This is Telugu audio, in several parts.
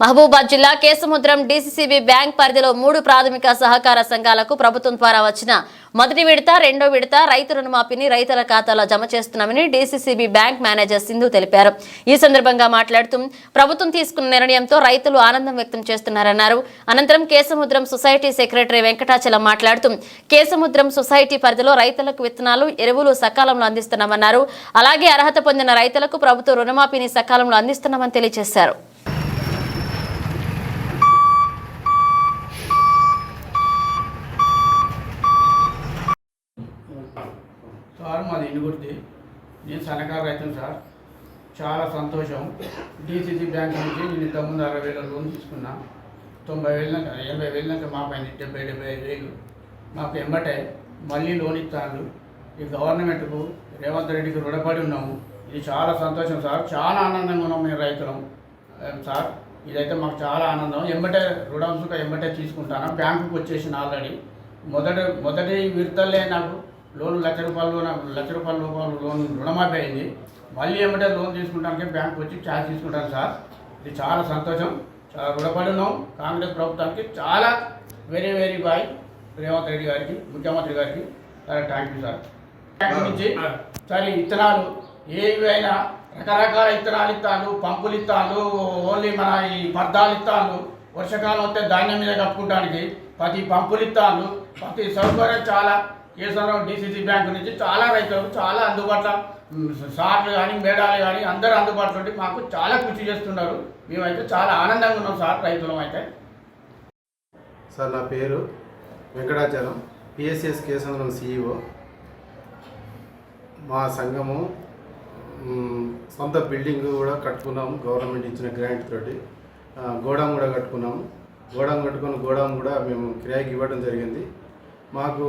మహబూబాద్ జిల్లా కేసముద్రం డీసీసీబీ బ్యాంక్ పరిధిలో మూడు ప్రాథమిక సహకార సంఘాలకు ప్రభుత్వం ద్వారా వచ్చిన మొదటి విడత రెండో విడత రైతు రుణమాఫీని రైతుల ఖాతాలో జమ చేస్తున్నామని డీసీసీబీ బ్యాంక్ మేనేజర్ సింధు తెలిపారు. ఈ సందర్భంగా మాట్లాడుతూ ప్రభుత్వం తీసుకున్న నిర్ణయంతో రైతులు ఆనందం వ్యక్తం చేస్తున్నారన్నారు. అనంతరం కేసముద్రం సొసైటీ సెక్రటరీ వెంకటాచలం మాట్లాడుతూ కేసముద్రం సొసైటీ పరిధిలో రైతులకు విత్తనాలు ఎరువులు సకాలంలో అందిస్తున్నామన్నారు. అలాగే అర్హత పొందిన రైతులకు ప్రభుత్వ రుణమాఫీని సకాలంలో అందిస్తున్నామని తెలియజేశారు. సార్ నేను సన్నకారు రైతును సార్. చాలా సంతోషం. డిసిసి బ్యాంక్ నుంచి నేను ఇంతకుముందు అరవై వేల లోన్ తీసుకున్నా. తొంభై వేల ఎనభై వేల దాకా మాకు అయింది డెబ్బై డెబ్బై ఐదు వేలు మాకు ఎంబటే మళ్ళీ లోన్ ఇస్తాను ఈ గవర్నమెంట్కు రేవంత్ రెడ్డికి రుణపడి ఉన్నాము. ఇది చాలా సంతోషం సార్. చాలా ఆనందంగా ఉన్నాం మేము రైతులం. సార్? ఇదైతే మాకు చాలా ఆనందం. ఎంబటే రుణంసుక ఎంబటే తీసుకుంటాను. బ్యాంకుకి వచ్చేసిన ఆల్రెడీ. మొదటి మొదటి విడతలే నాకు లోన్ లక్ష రూపాయలు నాకు లక్ష రూపాయల రూపాయలు లోన్ రుణమాఫీ అయింది. మళ్ళీ ఏమంటే లోన్ తీసుకుంటానికి బ్యాంక్ వచ్చి క్యాష్ తీసుకుంటాను సార్. ఇది చాలా సంతోషం. చాలా రుణపడి ఉన్నాం కాంగ్రెస్ ప్రభుత్వానికి చాలా వెరీ వెరీ బాయ్ రేవంత్ రెడ్డి గారికి ముఖ్యమంత్రి గారికి చాలా థ్యాంక్ యూ సార్. నుంచి సరే విత్తనాలు ఏవి అయినా రకరకాల విత్తనాలు ఇస్తాను పంపులు ఇస్తాను ఓన్లీ మన ఈ పర్దాలు ఇస్తాను వర్షాకాలం వస్తే ధాన్యం మీద కప్పుకోవడానికి ప్రతి పంపులు ఇస్తాను ప్రతి సౌకర్యం చాలా కేసీఆర్ డిసిసి బ్యాంక్ నుంచి చాలా రైతులకు చాలా అందుబాటులో సార్లు కానీ మేడాలు కానీ అందరూ అందుబాటులో ఉండి మాకు చాలా కృషి చేస్తున్నారు. మేమైతే చాలా ఆనందంగా ఉన్నాం సార్ రైతులం అయితే. సార్ నా పేరు వెంకటాచలం పిఎస్ఎస్ కేసంద్రం సిఇఓ మా సంఘము సొంత బిల్డింగ్ కూడా కట్టుకున్నాము గవర్నమెంట్ ఇచ్చిన గ్రాంట్ తోటి. గోడౌన్ కూడా కట్టుకున్నాము. గోడౌన్ కట్టుకుని గోడౌన్ కూడా మేము కిరాయికి ఇవ్వడం జరిగింది. మాకు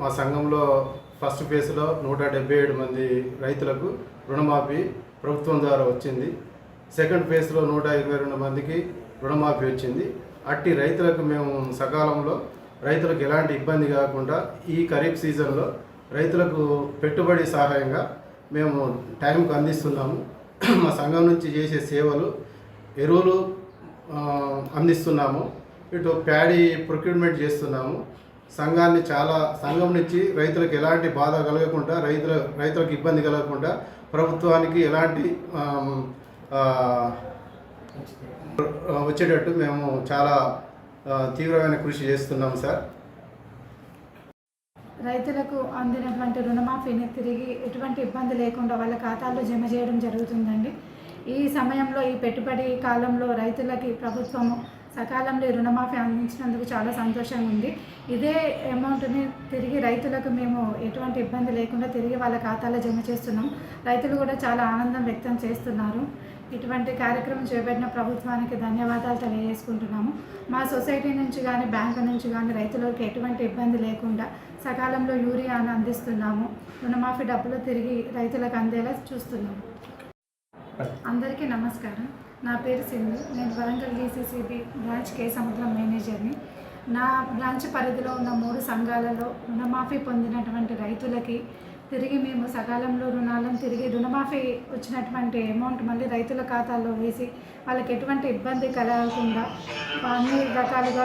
మా సంఘంలో ఫస్ట్ ఫేజ్లో నూట డెబ్బై ఏడు మంది రైతులకు రుణమాఫీ ప్రభుత్వం ద్వారా వచ్చింది. సెకండ్ ఫేజ్లో నూట ఇరవై రెండు మందికి రుణమాఫీ వచ్చింది. అట్టి రైతులకు మేము సకాలంలో రైతులకు ఎలాంటి ఇబ్బంది కాకుండా ఈ ఖరీఫ్ సీజన్లో రైతులకు పెట్టుబడి సహాయంగా మేము టైంకు అందిస్తున్నాము. మా సంఘం నుంచి చేసే సేవలు ఎరువులు అందిస్తున్నాము. ఇటు ప్యాడీ ప్రొక్యూర్మెంట్ చేస్తున్నాము. సంఘాన్ని చాలా సంఘం నుంచి రైతులకు ఎలాంటి బాధ కలగకుండా రైతుల రైతులకు ఇబ్బంది కలగకుండా ప్రభుత్వానికి ఎలాంటి వచ్చేటట్టు మేము చాలా తీవ్రమైన కృషి చేస్తున్నాం సార్. రైతులకు అందినటువంటి రుణమాఫీని తిరిగి ఎటువంటి ఇబ్బంది లేకుండా వాళ్ళ ఖాతాల్లో జమ చేయడం జరుగుతుందండి. ఈ సమయంలో ఈ పెట్టుబడి కాలంలో రైతులకి ప్రభుత్వము సకాలంలో రుణమాఫీ అందించినందుకు చాలా సంతోషంగా ఉంది. ఇదే అమౌంట్ని తిరిగి రైతులకు మేము ఎటువంటి ఇబ్బంది లేకుండా తిరిగి వాళ్ళ ఖాతాలో జమ చేస్తున్నాం. రైతులు కూడా చాలా ఆనందం వ్యక్తం చేస్తున్నారు. ఇటువంటి కార్యక్రమం చేపట్టిన ప్రభుత్వానికి ధన్యవాదాలు తెలియజేసుకుంటున్నాము. మా సొసైటీ నుంచి కానీ బ్యాంకు నుంచి కానీ రైతులకు ఎటువంటి ఇబ్బంది లేకుండా సకాలంలో యూరియాను అందిస్తున్నాము. రుణమాఫీ డబ్బులు తిరిగి రైతులకు అందేలా చూస్తున్నాము. అందరికీ నమస్కారం. నా పేరు సింధు. నేను వరంగల్ డీసీసీబీ బ్రాంచ్ కే సముద్రం మేనేజర్ని. నా బ్రాంచ్ పరిధిలో ఉన్న మూడు సంఘాలలో రుణమాఫీ పొందినటువంటి రైతులకి తిరిగి మేము సకాలంలో రుణాలను తిరిగి రుణమాఫీ వచ్చినటువంటి అమౌంట్ మళ్ళీ రైతుల ఖాతాల్లో వేసి వాళ్ళకి ఎటువంటి ఇబ్బంది కలగకుండా అన్ని రకాలుగా